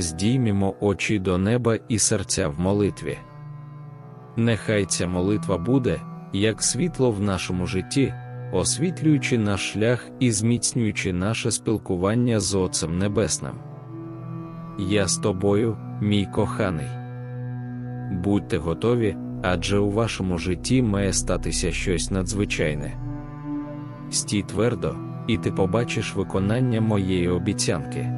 здіймімо очі до неба і серця в молитві. Нехай ця молитва буде, як світло в нашому житті, освітлюючи наш шлях і зміцнюючи наше спілкування з Отцем Небесним. Я з тобою, мій коханий. Будьте готові, адже у вашому житті має статися щось надзвичайне. Стій твердо, і ти побачиш виконання моєї обіцянки.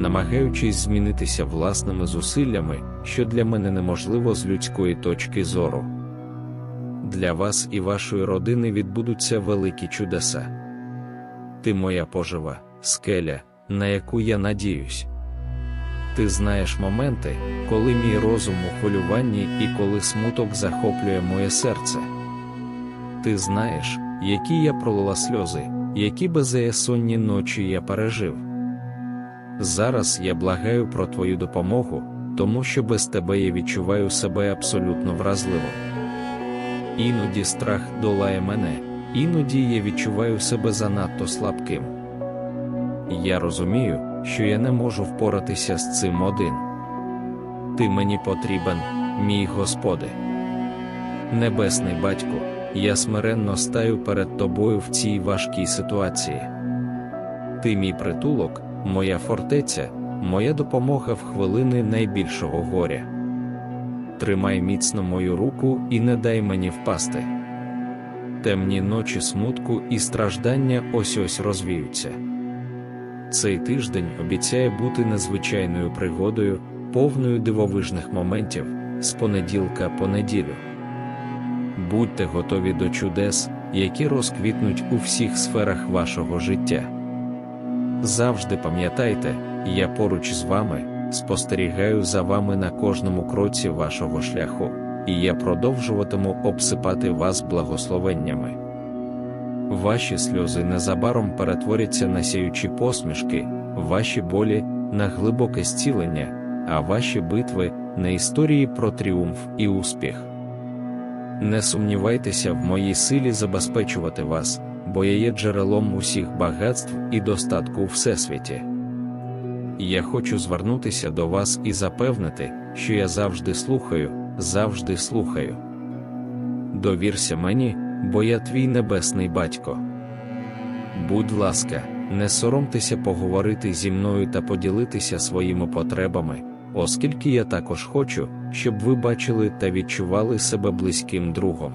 намагаючись змінитися власними зусиллями, що для мене неможливо з людської точки зору. Для вас і вашої родини відбудуться великі чудеса. Ти моя пожива, скеля, на яку я надіюсь. Ти знаєш моменти, коли мій розум у хвилюванні і коли смуток захоплює моє серце. Ти знаєш, які я пролила сльози, які беззаєсонні ночі я пережив. Зараз я благаю про твою допомогу, тому що без тебе я відчуваю себе абсолютно вразливо. Іноді страх долає мене, іноді я відчуваю себе занадто слабким. Я розумію, що я не можу впоратися з цим один. Ти мені потрібен, мій Господи. Небесний батько, я смиренно стаю перед тобою в цій важкій ситуації. Ти мій притулок, моя фортеця, моя допомога в хвилини найбільшого горя. Тримай міцно мою руку і не дай мені впасти. Темні ночі смутку і страждання ось ось розвіються. Цей тиждень обіцяє бути незвичайною пригодою, повною дивовижних моментів з понеділка по неділю. Будьте готові до чудес, які розквітнуть у всіх сферах вашого життя. Завжди пам'ятайте, я поруч з вами, спостерігаю за вами на кожному кроці вашого шляху, і я продовжуватиму обсипати вас благословеннями. Ваші сльози незабаром перетворяться на сяючі посмішки, ваші болі на глибоке зцілення, а ваші битви на історії про тріумф і успіх. Не сумнівайтеся в моїй силі забезпечувати вас, бо я є джерелом усіх багатств і достатку у всесвіті. Я хочу звернутися до вас і запевнити, що я завжди слухаю, завжди слухаю. Довірся мені, бо я твій небесний батько. Будь ласка, не соромтеся поговорити зі мною та поділитися своїми потребами, оскільки я також хочу, щоб ви бачили та відчували себе близьким другом.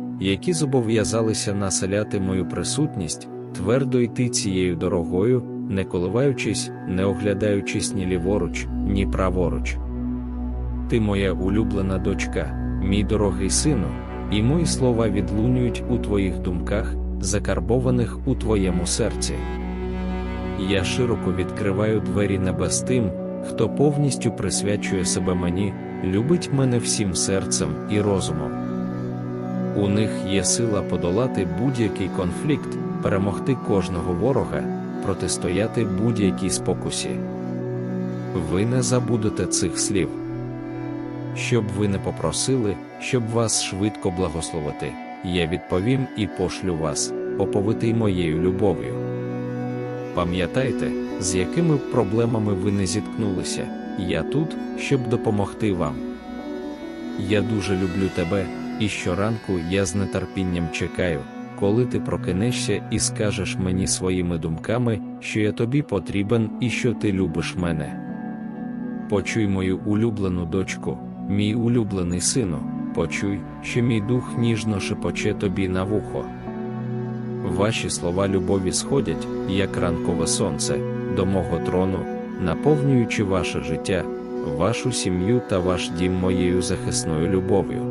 які зобов'язалися населяти мою присутність, твердо йти цією дорогою, не коливаючись, не оглядаючись ні ліворуч, ні праворуч. Ти моя улюблена дочка, мій дорогий сину, і мої слова відлунюють у твоїх думках, закарбованих у твоєму серці. Я широко відкриваю двері небес тим, хто повністю присвячує себе мені, любить мене всім серцем і розумом. У них є сила подолати будь-який конфлікт, перемогти кожного ворога, протистояти будь-якій спокусі. Ви не забудете цих слів. Щоб ви не попросили, щоб вас швидко благословити, я відповім і пошлю вас, оповитий моєю любов'ю. Пам'ятайте, з якими проблемами ви не зіткнулися, я тут, щоб допомогти вам. Я дуже люблю тебе, і щоранку я з нетерпінням чекаю, коли ти прокинешся і скажеш мені своїми думками, що я тобі потрібен і що ти любиш мене. Почуй мою улюблену дочку, мій улюблений сину, почуй, що мій дух ніжно шепоче тобі на вухо. Ваші слова любові сходять, як ранкове сонце, до мого трону, наповнюючи ваше життя, вашу сім'ю та ваш дім моєю захисною любов'ю.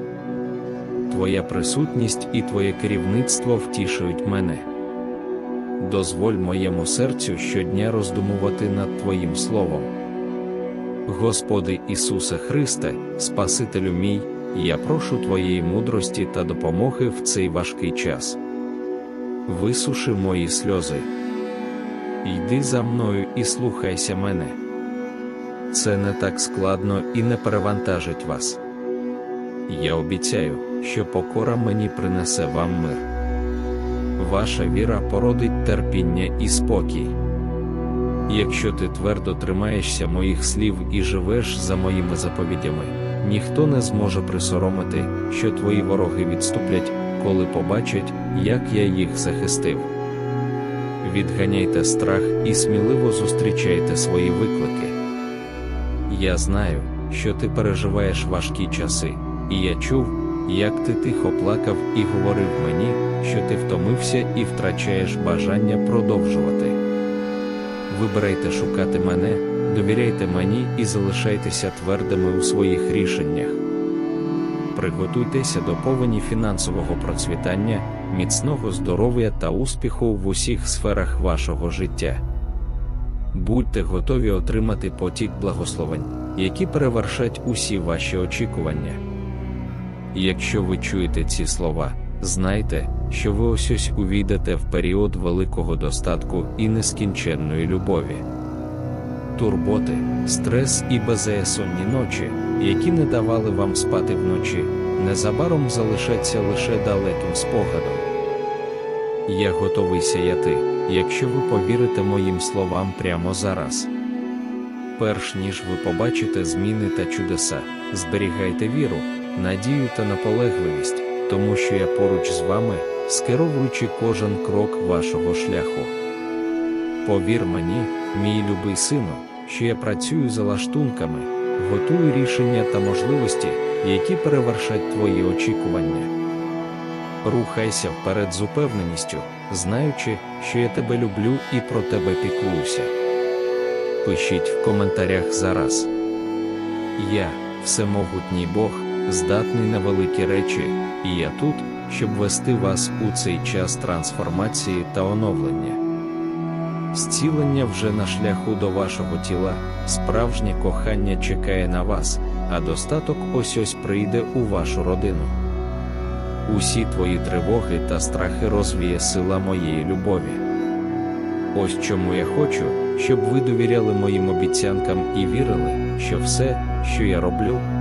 Твоя присутність і Твоє керівництво втішують мене. Дозволь моєму серцю щодня роздумувати над Твоїм Словом. Господи Ісусе Христе, Спасителю мій, я прошу Твоєї мудрості та допомоги в цей важкий час. Висуши мої сльози. Йди за мною і слухайся мене. Це не так складно і не перевантажить вас. Я обіцяю, що покора мені принесе вам мир. Ваша віра породить терпіння і спокій. Якщо ти твердо тримаєшся моїх слів і живеш за моїми заповідями, ніхто не зможе присоромити, що твої вороги відступлять, коли побачать, як я їх захистив. Відганяйте страх і сміливо зустрічайте свої виклики. Я знаю, що ти переживаєш важкі часи, і я чув, як ти тихо плакав і говорив мені, що ти втомився і втрачаєш бажання продовжувати. Вибирайте шукати мене, довіряйте мені і залишайтеся твердими у своїх рішеннях. Приготуйтеся до повені фінансового процвітання, міцного здоров'я та успіху в усіх сферах вашого життя. Будьте готові отримати потік благословень, які перевершать усі ваші очікування. Якщо ви чуєте ці слова, знайте, що ви ось ось увійдете в період великого достатку і нескінченної любові. Турботи, стрес і безсонні ночі, які не давали вам спати вночі, незабаром залишаться лише далеким спогадом. Я готовий сяяти, якщо ви повірите моїм словам прямо зараз. Перш ніж ви побачите зміни та чудеса, зберігайте віру, надію та наполегливість, тому що я поруч з вами, скеровуючи кожен крок вашого шляху. Повір мені, мій любий сину, що я працюю за лаштунками, готую рішення та можливості, які перевершать твої очікування. Рухайся вперед з упевненістю, знаючи, що я тебе люблю і про тебе піклуюся. Пишіть в коментарях зараз. Я, всемогутній Бог, здатний на великі речі, і я тут, щоб вести вас у цей час трансформації та оновлення. Зцілення вже на шляху до вашого тіла, справжнє кохання чекає на вас, а достаток ось ось прийде у вашу родину. Усі твої тривоги та страхи розвіє сила моєї любові. Ось чому я хочу, щоб ви довіряли моїм обіцянкам і вірили, що все, що я роблю,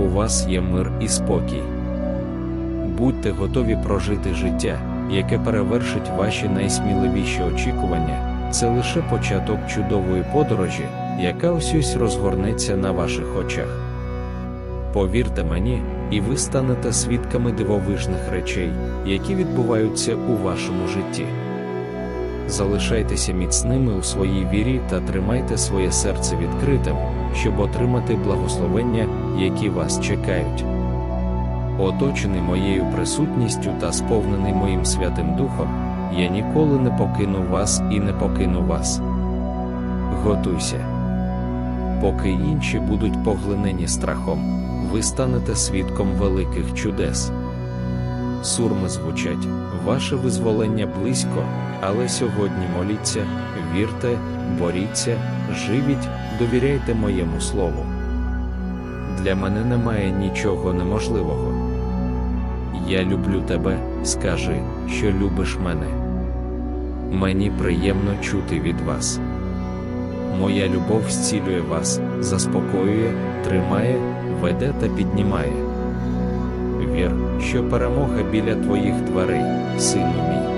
у вас є мир і спокій. Будьте готові прожити життя, яке перевершить ваші найсміливіші очікування, це лише початок чудової подорожі, яка ось розгорнеться на ваших очах. Повірте мені, і ви станете свідками дивовижних речей, які відбуваються у вашому житті. Залишайтеся міцними у своїй вірі та тримайте своє серце відкритим, щоб отримати благословення, які вас чекають. Оточений моєю присутністю та сповнений моїм Святим Духом, я ніколи не покину вас і не покину вас. Готуйся. Поки інші будуть поглинені страхом, ви станете свідком великих чудес. Сурми звучать, ваше визволення близько, але сьогодні моліться, вірте, боріться, живіть, довіряйте моєму слову. Для мене немає нічого неможливого. Я люблю тебе, скажи, що любиш мене. Мені приємно чути від вас. Моя любов зцілює вас, заспокоює, тримає, веде та піднімає. Вір, що перемога біля твоїх дверей, сину мій.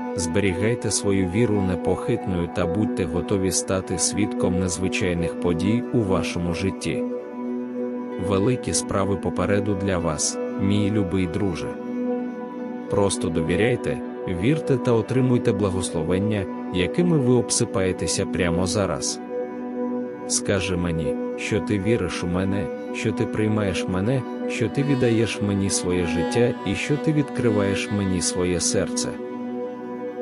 зберігайте свою віру непохитною та будьте готові стати свідком незвичайних подій у вашому житті. Великі справи попереду для вас, мій любий друже. Просто довіряйте, вірте та отримуйте благословення, якими ви обсипаєтеся прямо зараз. Скажи мені, що ти віриш у мене, що ти приймаєш мене, що ти віддаєш мені своє життя і що ти відкриваєш мені своє серце.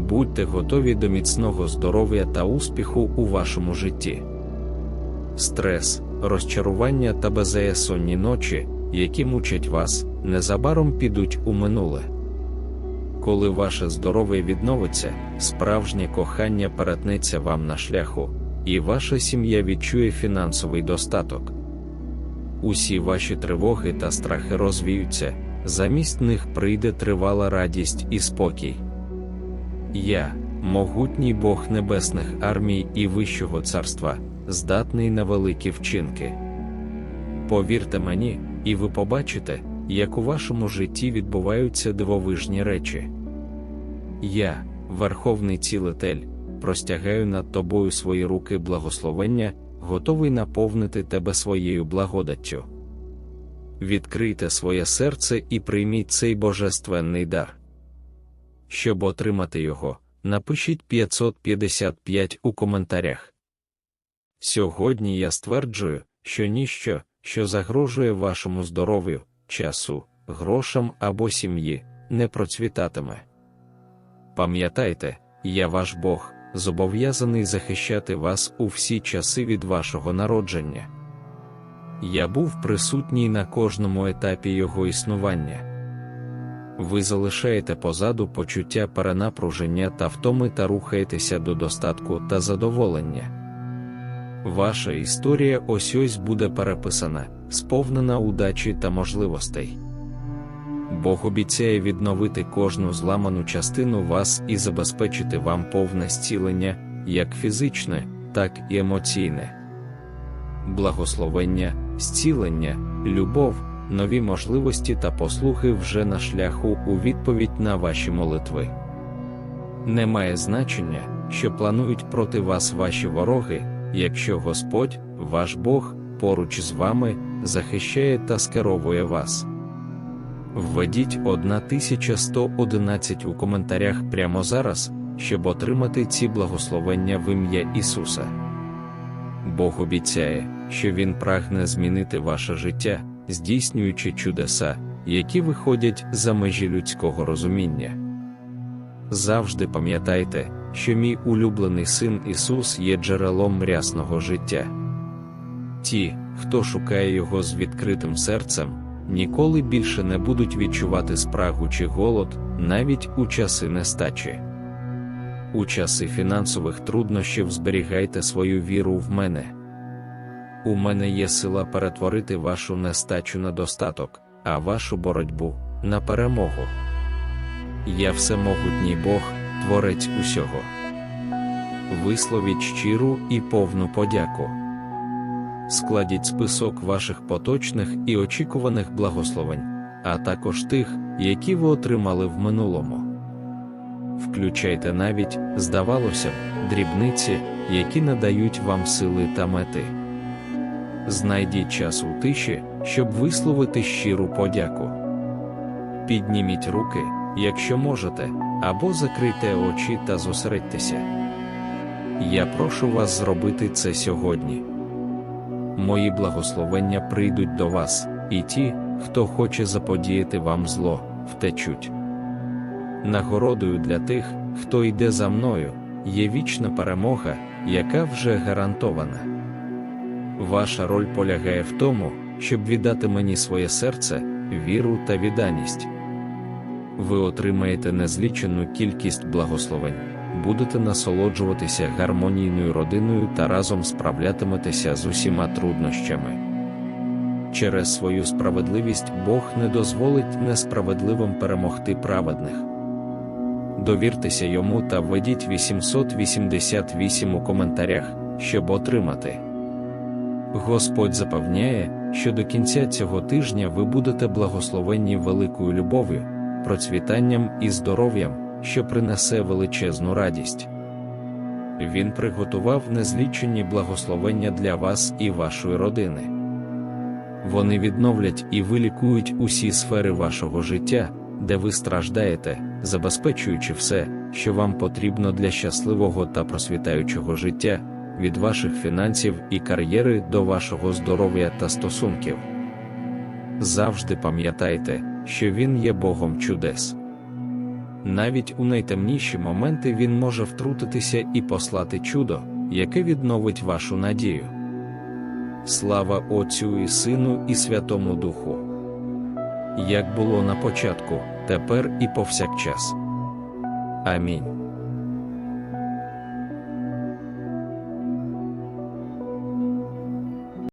Будьте готові до міцного здоров'я та успіху у вашому житті. Стрес, розчарування та беззаєсонні ночі, які мучать вас, незабаром підуть у минуле. Коли ваше здоров'я відновиться, справжнє кохання перетнеться вам на шляху, і ваша сім'я відчує фінансовий достаток. Усі ваші тривоги та страхи розвіються, замість них прийде тривала радість і спокій. Я, могутній Бог небесних армій і Вищого царства, здатний на великі вчинки. Повірте мені, і ви побачите, як у вашому житті відбуваються дивовижні речі. Я, Верховний Цілитель, простягаю над тобою свої руки благословення, готовий наповнити тебе своєю благодаттю. Відкрийте своє серце і прийміть цей божественний дар. Щоб отримати його, напишіть 555 у коментарях. Сьогодні я стверджую, що ніщо, що загрожує вашому здоров'ю, часу, грошам або сім'ї, не процвітатиме. Пам'ятайте, я ваш Бог, зобов'язаний захищати вас у всі часи від вашого народження. Я був присутній на кожному етапі його існування. Ви залишаєте позаду почуття перенапруження та втоми та рухаєтеся до достатку та задоволення. Ваша історія ось ось буде переписана, сповнена удачі та можливостей. Бог обіцяє відновити кожну зламану частину вас і забезпечити вам повне зцілення, як фізичне, так і емоційне. Благословення, зцілення, любов, нові можливості та послуги вже на шляху у відповідь на ваші молитви. Немає значення, що планують проти вас ваші вороги, якщо Господь, ваш Бог, поруч з вами, захищає та скеровує вас. Введіть 1111 у коментарях прямо зараз, щоб отримати ці благословення в ім'я Ісуса. Бог обіцяє, що Він прагне змінити ваше життя, здійснюючи чудеса, які виходять за межі людського розуміння. Завжди пам'ятайте, що мій улюблений син Ісус є джерелом рясного життя. Ті, хто шукає Його з відкритим серцем, ніколи більше не будуть відчувати спрагу чи голод, навіть у часи нестачі. У часи фінансових труднощів зберігайте свою віру в мене. У мене є сила перетворити вашу нестачу на достаток, а вашу боротьбу на перемогу. Я всемогутній Бог, творець усього. Висловіть щиру і повну подяку. Складіть список ваших поточних і очікуваних благословень, а також тих, які ви отримали в минулому. Включайте навіть, здавалося б, дрібниці, які надають вам сили та мети. Знайдіть час у тиші, щоб висловити щиру подяку. Підніміть руки, якщо можете, або закрийте очі та зосередьтеся. Я прошу вас зробити це сьогодні. Мої благословення прийдуть до вас, і ті, хто хоче заподіяти вам зло, втечуть. Нагородою для тих, хто йде за мною, є вічна перемога, яка вже гарантована. Ваша роль полягає в тому, щоб віддати мені своє серце, віру та відданість. Ви отримаєте незлічену кількість благословень, будете насолоджуватися гармонійною родиною та разом справлятиметеся з усіма труднощами. Через свою справедливість Бог не дозволить несправедливим перемогти праведних. Довіртеся йому та введіть 888 у коментарях, щоб отримати. Господь запевняє, що до кінця цього тижня ви будете благословенні великою любов'ю, процвітанням і здоров'ям, що принесе величезну радість. Він приготував незлічені благословення для вас і вашої родини. Вони відновлять і вилікують усі сфери вашого життя, де ви страждаєте, забезпечуючи все, що вам потрібно для щасливого та просвітаючого життя, від ваших фінансів і кар'єри до вашого здоров'я та стосунків. Завжди пам'ятайте, що Він є Богом чудес. Навіть у найтемніші моменти Він може втрутитися і послати чудо, яке відновить вашу надію. Слава Отцю і Сину, і Святому Духу. Як було на початку, тепер і повсякчас. Амінь.